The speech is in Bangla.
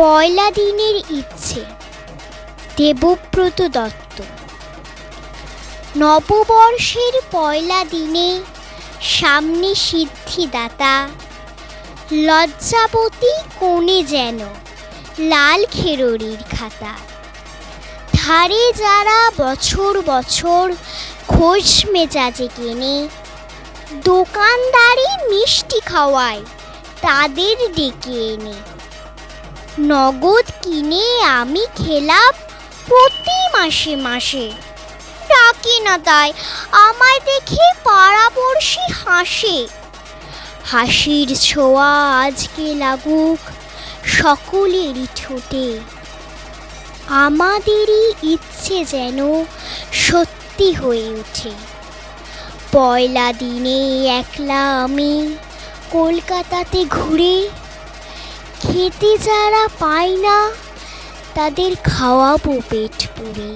পয়লা দিনের ইচ্ছে, দেবব্রত দত্ত। নববর্ষের পয়লা দিনে সামনে সিদ্ধিদাতা, লজ্জাবতী কোণে যেন লাল খেরোরির খাতা। ধারে যারা বছর বছর খোঁজ মেজাজে কেনে, দোকানদারি মিষ্টি খাওয়ায় তাদের ডেকে এনে। নগদ কিনে আমি খেলাম প্রতি মাসে মাসে। ডাকি না তাই, আমায় দেখে পাড়াপড়শি হাসে। হাসির ছোঁয়া আজকে লাগুক সকলেরই ঠোঁটে। আমাদেরই ইচ্ছে যেন সত্যি হয়ে ওঠে। পয়লা দিনে একলা আমি কলকাতাতে ঘুরে খেতে যারা পায় না তাদের খাওয়াবো পেট পুরে